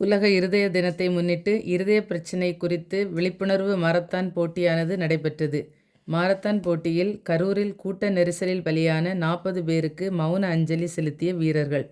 உலக இருதய தினத்தை முன்னிட்டு இருதய பிரச்சினை குறித்து விழிப்புணர்வு மாரத்தான் போட்டியானது நடைபெற்றது. மாரத்தான் போட்டியில் கரூரில் கூட்ட நெரிசலில் பலியான நாற்பது பேருக்கு மௌன அஞ்சலி செலுத்திய வீரர்கள்.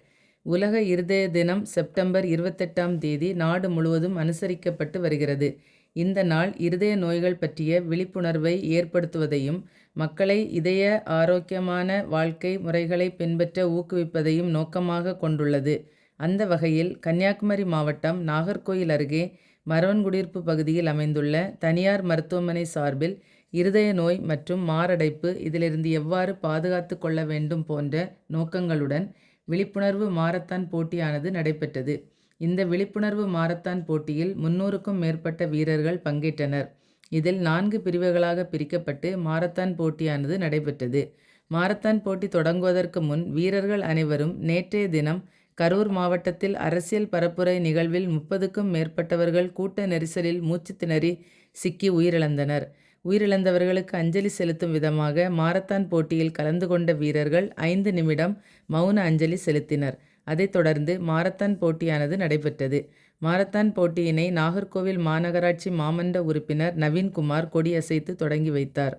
உலக இருதய தினம் செப்டம்பர் இருபத்தெட்டாம் தேதி நாடு முழுவதும் அனுசரிக்கப்பட்டு வருகிறது. இந்த நாள் இருதய நோய்கள் பற்றிய விழிப்புணர்வை ஏற்படுத்துவதையும் மக்களை இதய ஆரோக்கியமான வாழ்க்கை முறைகளை பின்பற்ற ஊக்குவிப்பதையும் நோக்கமாக கொண்டுள்ளது. அந்த வகையில் கன்னியாகுமரி மாவட்டம் நாகர்கோயில் அருகே மரவன்குடியிருப்பு பகுதியில் அமைந்துள்ள தனியார் மருத்துவமனை சார்பில் இருதய நோய் மற்றும் மாரடைப்பு இதிலிருந்து எவ்வாறு பாதுகாத்து கொள்ள வேண்டும் போன்ற நோக்கங்களுடன் விழிப்புணர்வு மாரத்தான் போட்டியானது நடைபெற்றது. இந்த விழிப்புணர்வு மாரத்தான் போட்டியில் முன்னூறுக்கும் மேற்பட்ட வீரர்கள் பங்கேற்றனர். இதில் நான்கு பிரிவுகளாக பிரிக்கப்பட்டு மாரத்தான் போட்டியானது நடைபெற்றது. மாரத்தான் போட்டி தொடங்குவதற்கு முன் வீரர்கள் அனைவரும் நேற்றைய தினம் கரூர் மாவட்டத்தில் அரசியல் பரப்புரை நிகழ்வில் முப்பதுக்கும் மேற்பட்டவர்கள் கூட்ட நெரிசலில் மூச்சு திணறி சிக்கி உயிரிழந்தனர். உயிரிழந்தவர்களுக்கு அஞ்சலி செலுத்தும் விதமாக மாரத்தான் போட்டியில் கலந்து கொண்ட வீரர்கள் ஐந்து நிமிடம் மௌன அஞ்சலி செலுத்தினர். அதைத் தொடர்ந்து மாரத்தான் போட்டியானது நடைபெற்றது. மாரத்தான் போட்டியினை நாகர்கோவில் மாநகராட்சி மாமன்ற உறுப்பினர் நவீன்குமார் கொடியசைத்து தொடங்கி வைத்தார்.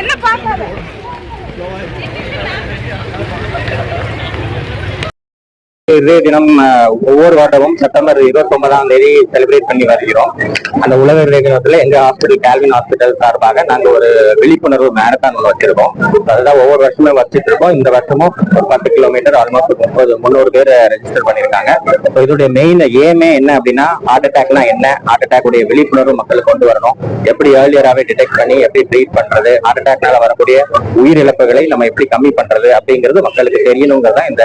என்ன பார்க்காத இதே தினம் ஒவ்வொரு வருடமும் செப்டம்பர் இருபத்தி ஒன்பதாம் தேதி செலிப்ரேட் பண்ணி வருகிறோம். அந்த உலக இதய தினத்துல எங்க ஹாஸ்பிட்டல் கேல்வின் ஹாஸ்பிட்டல் சார்பாக நாங்க ஒரு விழிப்புணர்வு மேரத்தான் ஒன்று வச்சிருக்கோம். அதுதான் ஒவ்வொரு வருஷமும் வச்சிட்டு இருக்கோம். இந்த வருஷமும் ஒரு பத்து கிலோமீட்டர் ஆல்மோஸ்ட் முப்பது முந்நூறு பேர் ரெஜிஸ்டர் பண்ணியிருக்காங்க. இதோடைய மெயின் ஏமே என்ன அப்படின்னா ஹார்ட் அட்டாக்னா என்ன? ஹார்ட் அட்டாக் உடைய விழிப்புணர்வு மக்களுக்கு கொண்டு வரணும். எப்படி ஏர்லியராகவே டிடெக்ட் பண்ணி எப்படி ட்ரீட் பண்றது? ஹார்ட் அட்டாக்னால வரக்கூடிய உயிரிழப்புகளை நம்ம எப்படி கம்மி பண்றது? அப்படிங்கிறது மக்களுக்கு தெரியணுங்கிறது தான் இந்த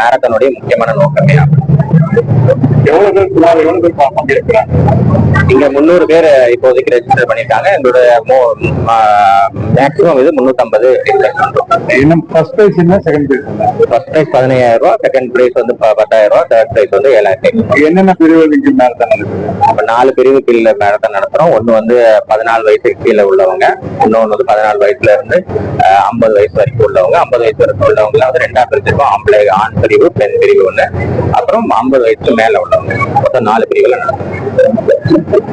மேரத்தானுடைய முக்கியமான நோக்கமே ஆகும். எவ்வளவு பேர் சுமார் எவ்வளவு பேர் இங்க முந்நூறு பேர் இப்போதைக்கு ரெஜிஸ்டர் பண்ணிருக்காங்க. எங்களுடைய மேக்ஸிமம் இது முன்னூத்தம்பது பண்றோம் என்ன ஃபர்ஸ்ட் பிரைஸ் என்ன செகண்ட் பிரைஸ் ஃபர்ஸ்ட் பிரைஸ் பதினையாயிரம் ரூபாய் செகண்ட் பிரைஸ் வந்து பத்தாயிரம் ரூபாய் தேர்ட் பிரைஸ் வந்து ஏழாயிரத்தி என்னென்ன பிரிவுகளுக்கு மேரத்தான் அப்ப நாலு பிரிவு கீழே மேரத்தான் நடத்துறோம். ஒண்ணு வந்து பதினாலு வயசுக்கு கீழே உள்ளவங்க இன்னொன்னு வந்து பதினாலு வயசுல இருந்து ஐம்பது வயசு வரைக்கும் உள்ளவங்க ஐம்பது வயசு வரைக்கும் உள்ளவங்க வந்து ரெண்டா பிரிச்சிருக்கோம். ஆம்பளை ஆண் பிரிவு பெண் பிரிவு ஒண்ணு. அப்புறம் ஐம்பது வயசுக்கு மேல உள்ளவங்க மொத்தம் நாலு பிரிவுல நடத்துறோம்